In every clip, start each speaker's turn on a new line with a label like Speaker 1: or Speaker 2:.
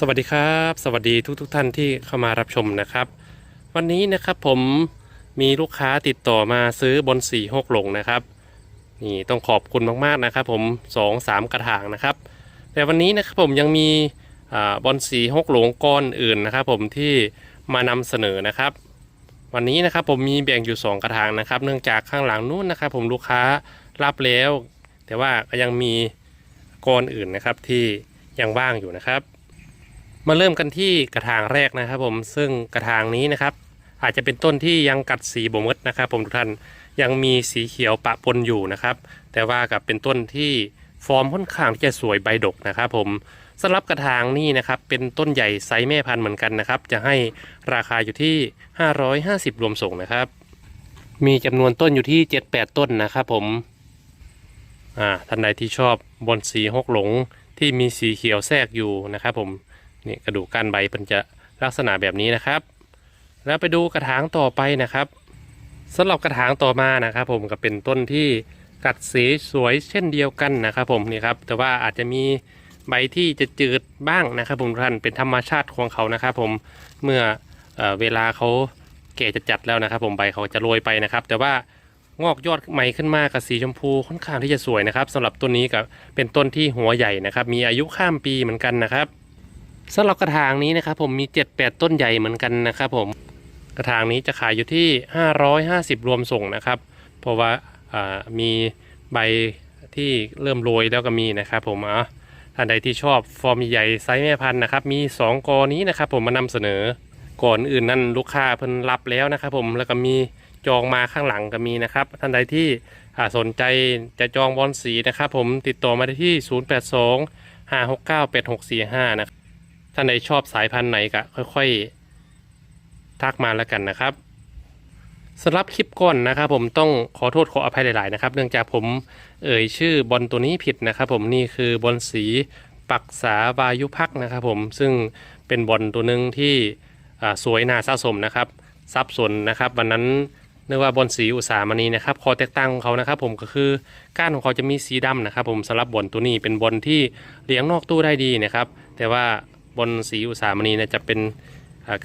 Speaker 1: สวัสดีครับ สวัสดีทุกทท่านที่เข้ามารับชมนะครับ วันนี้นะครับผมมีลูกค้าติดต่อมาซื้อบนสีหกหลงนะครับนี่ต้องขอบคุณมากๆนะครับ ผมสองสามกระถางนะครับ แต่วันนี้นะครับผมยังมีอ่าบอลสีหกหลงก้อนอื่นนะครับ ผมที่มานำเสนอนะครับ วันนี้นะครับผมมีแบ่งอยู่ 2 กระถางนะครับ เนื่องจากข้างหลังนู้นนะครับ ผมลูกค้ารับแล้ว แต่ว่าก็ยังมีก้อนอื่นนะครับที่ยังว่างอยู่นะครับ มาเริ่มกันที่กระถางแรกนะครับผมซึ่งกระถางนี้นะครับ อาจจะเป็นต้นที่ยังกัดสีบ่มดนะครับผมทุกท่านยังมีสีเขียวปะปนอยู่นะครับ แต่ว่ากับเป็นต้นที่ฟอร์มค่อนข้างที่จะสวยใบดกนะครับผมสำหรับกระถางนี่นะครับเป็นต้นใหญ่ไซส์แม่พันธุ์เหมือนกันนะครับ จะให้ราคาอยู่ที่ 550 รวมส่งนะครับ มีจำนวนต้นอยู่ที่ 78 ต้นนะครับผมอ่าท่านใดที่ชอบบอนสีหกหลงที่มีสีเขียวแทรกอยู่นะครับผม นี่กระดูกก้านใบมันจะลักษณะแบบนี้นะครับ แล้วไปดูกระถางต่อไปนะครับสำหรับกระถางต่อมานะครับผมก็เป็นต้นที่กัดสีสวยเช่นเดียวกันนะครับผมนี่ครับแต่ว่าอาจจะมีใบที่จะจืดบ้างนะครับผมท่านเป็นธรรมชาติของเขานะครับผมเมื่อเออเวลาเขาแก่จะจัดแล้วนะครับ ผมใบเขาจะโรยไปนะครับ แต่ว่างอกยอดใหม่ขึ้นมากับสีชมพูค่อนข้างที่จะสวยนะครับสำหรับต้นนี้กับเป็นต้นที่หัวใหญ่นะครับ มีอายุข้ามปีเหมือนกันนะครับ สำหรับกระถางนี้นะครับผมมี 7-8 ต้นใหญ่เหมือนกันนะครับผมกระถางนี้จะขายอยู่ที่ 550 รวมส่งนะครับ เพราะว่ามีใบที่เริ่มโรยแล้วก็มีนะครับผมอะท่านใดที่ชอบฟอร์มใหญ่ไซส์แม่พันธุ์นะครับ มี 2 กอนี้นะครับผมมานำเสนอก่อนอื่นนั่นลูกค้าเพิ่นรับแล้วนะครับผมแล้วก็มีจองมาข้างหลังก็มีนะครับ ท่านใดที่สนใจจะจองบอลสีนะครับผมติดต่อมาได้ที่ 082 569 8645 นะครับ ท่านใดชอบสายพันธุ์ไหนก็ค่อยๆ ทักมาแล้วกันนะครับสำหรับคลิปก่อนนะครับผมต้องขอโทษขออภัยหลาย ๆ นะครับ เนื่องจากผมเอ่ยชื่อบอลตัวนี้ผิดนะครับ ผมนี่คือบอลสีปักษาวายุพักนะครับ ผมซึ่งเป็นบอลตัวหนึ่งที่สวยน่าสะสมนะครับซับสนนะครับ วันนั้นเนึกว่าบอลสีอุตสามณีนะครับคอแตกต่างของเขานะครับ ผมก็คือก้านของเขาจะมีสีดำนะครับ ผมสำหรับบอลตัวนี้เป็นบอลที่เลี้ยงนอกตู้ได้ดีนะครับ แต่ว่า บนสีอุตสาหมณีเนี่ยจะเป็น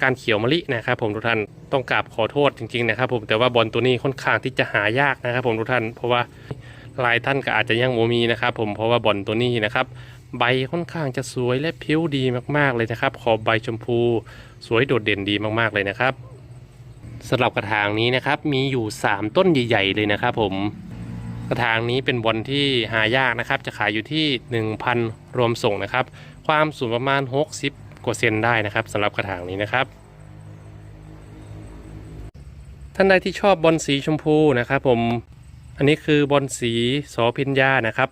Speaker 1: ก้านเขียวมะลินะครับ ผมทุกท่านต้องกราบขอโทษจริงๆนะครับ ผมแต่ว่าบอลตัวนี้ค่อนข้างที่จะหายากนะครับ ผมทุกท่านเพราะว่าหลายท่านก็อาจจะยังโมมีนะครับ ผมเพราะว่าบอลตัวนี้นะครับ ใบค่อนข้างจะสวยและผิวดีมากๆเลยนะครับ ขอบใบชมพู สวยโดดเด่นดีมากๆเลยนะครับสำหรับกระถางนี้นะครับมีอยู่ 3 ต้นใหญ่ ๆ เลยนะครับ ผม กระถางนี้เป็นบอลที่หายากนะครับ จะขายอยู่ที่ 1,000 รวมส่งนะครับ ความสูงประมาณ 60 กว่าเซนได้นะครับสำหรับกระถางนี้นะครับ ท่านใดที่ชอบบอลสีชมพูนะครับ ผมอันนี้คือบอลสีสอพิญญานะครับ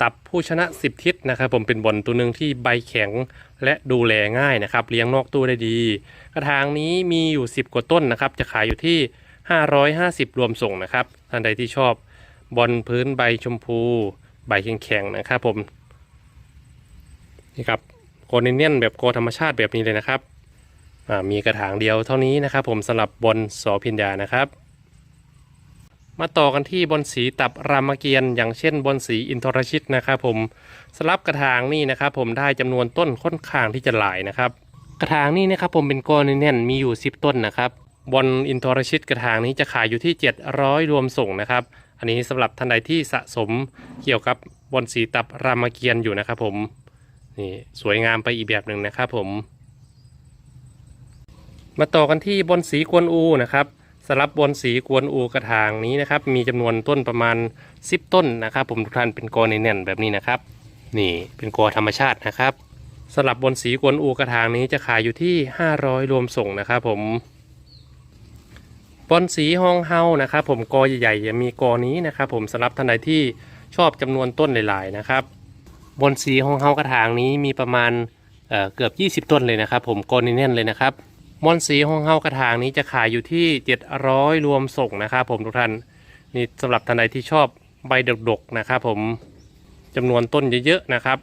Speaker 1: ตับผู้ชนะ 10 ทิศนะครับ ผมเป็นบอลตัวหนึ่งที่ใบแข็งและดูแลง่ายนะครับ เลี้ยงนอกตู้ได้ดี กระถางนี้มีอยู่ 10 กว่าต้นนะครับ จะขายอยู่ที่ 550 รวมส่งนะครับท่านใดที่ชอบ บอลพื้นใบชมพูใบแข็งๆนะครับผมนี่ครับโกลเนียนแบบโกธรรมชาติแบบนี้เลยนะครับมีกระถางเดียวเท่านี้นะครับ ผมสำหรับบอลสอพิญญานะครับ มาต่อกันที่บอลสีตับรามเกียรติ์อย่างเช่นบอลสีอินทรชิตนะครับผมสลับกระถางนี่นะครับ ผมได้จำนวนต้นค่อนข้างที่จะหลายนะครับ กระถางนี่นะครับผมเป็นโกอแน่นมีอยู่ 10 ต้นนะครับบอลอินทรชิตกระถางนี้จะขายอยู่ที่ 700 รวมส่งนะครับ อันนี้สำหรับท่านใดที่สะสมเกี่ยวกับบอลสีตับรามเกียรติ์อยู่นะครับผมนี่สวยงามไปอีกแบบหนึ่งนะครับผม มาต่อกันที่บอลสีกวนอูนะครับสลับบอลสีกวนอูกระถางนี้นะครับ มีจำนวนต้นประมาณ 10 ต้นนะครับ ผมทุกท่านเป็นกอในแน่นแบบนี้นะครับ นี่เป็นกอธรรมชาตินะครับสลับบอลสีกวนอูกระถางนี้จะขายอยู่ที่ 500 รวมส่งนะครับผม บอลสีฮองเฮานะครับผมกอใหญ่ๆจะมีกอนี้นะครับผมสำหรับท่านใดที่ชอบจำนวนต้นหลาย ๆ นะครับบอลสีฮองเฮากระถางนี้มีประมาณเอ่อเกือบ 20 ต้นเลยนะครับ ผมกอในแน่นเลยนะครับมอนสีของเฮากระถางนี้จะขายอยู่ที่ 700 รวมส่งนะครับ ผมทุกท่านนี่สำหรับท่านใดที่ชอบใบดกๆนะครับผมจำนวนต้นเยอะๆนะครับ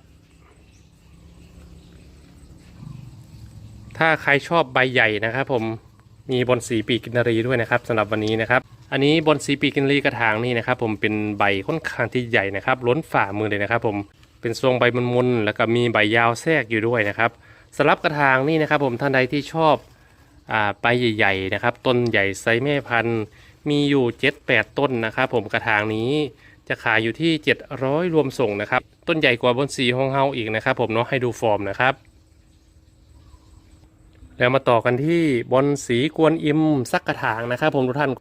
Speaker 1: ถ้าใครชอบใบใหญ่นะครับผม มีบอนสีปีกกินรีด้วยนะครับสำหรับวันนี้นะครับ อันนี้บอนสีปีกกินรีกระถางนี่นะครับ ผมเป็นใบค่อนข้างที่ใหญ่นะครับล้นฝ่ามือเลยนะครับ ผมเป็นทรงใบมุนๆแล้วก็มีใบยาวแทรกอยู่ด้วยนะครับสำหรับกระถางนี่นะครับ ผมท่านใดที่ชอบอ่าใบใหญ่ๆนะครับ ต้นใหญ่ไซส์แม่พันธุ์มีอยู่ 7-8 ต้นนะครับ ผมกระถางนี้จะขายอยู่ที่ 700 รวมส่งนะครับ ต้นใหญ่กว่าบนสีของเฮาอีกนะครับ ผมเนาะให้ดูฟอร์มนะครับ แล้วมาต่อกันที่บอนสีกวนอิมสักกระถางนะครับ ผมทุกท่าน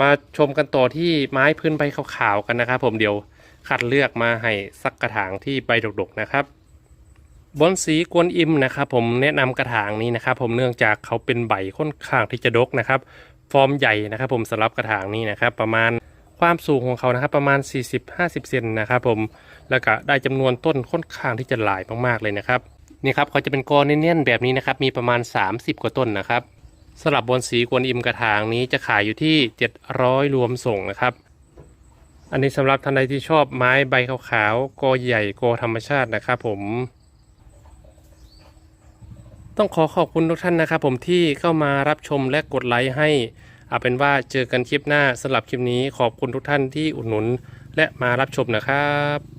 Speaker 1: มาชมกันต่อที่ไม้พื้นใบขาวๆกันนะครับผมเดี๋ยวคัดเลือกมาให้สักกระถางที่ใบดกๆนะครับบอนสีกวนอิมนะครับผมแนะนำกระถางนี้นะครับ ผมเนื่องจากเขาเป็นใบค่อนข้างที่จะดกนะครับ ฟอร์มใหญ่นะครับผมสำหรับกระถางนี้นะครับ ประมาณความสูงของเขานะครับ ประมาณ 40-50 เซนนะครับ ผมแล้วก็ได้จำนวนต้นค่อนข้างที่จะหลายมากๆเลยนะครับ นี่ครับเขาจะเป็นกอเนียนๆแบบนี้นะครับ มีประมาณ 30 กว่าต้นนะครับสำหรับบนสีกวนอิมกระถางนี้จะขายอยู่ที่ 700 รวมส่งนะครับ อันนี้สำหรับท่านใดที่ชอบไม้ใบขาวๆกอใหญ่กอธรรมชาตินะครับผม ต้องขอขอบคุณทุกท่านนะครับผมที่เข้ามารับชมและกดไลค์ให้เอาเป็นว่าเจอกันคลิปหน้าสำหรับคลิปนี้ขอบคุณทุกท่านที่อุดหนุนและมารับชมนะครับ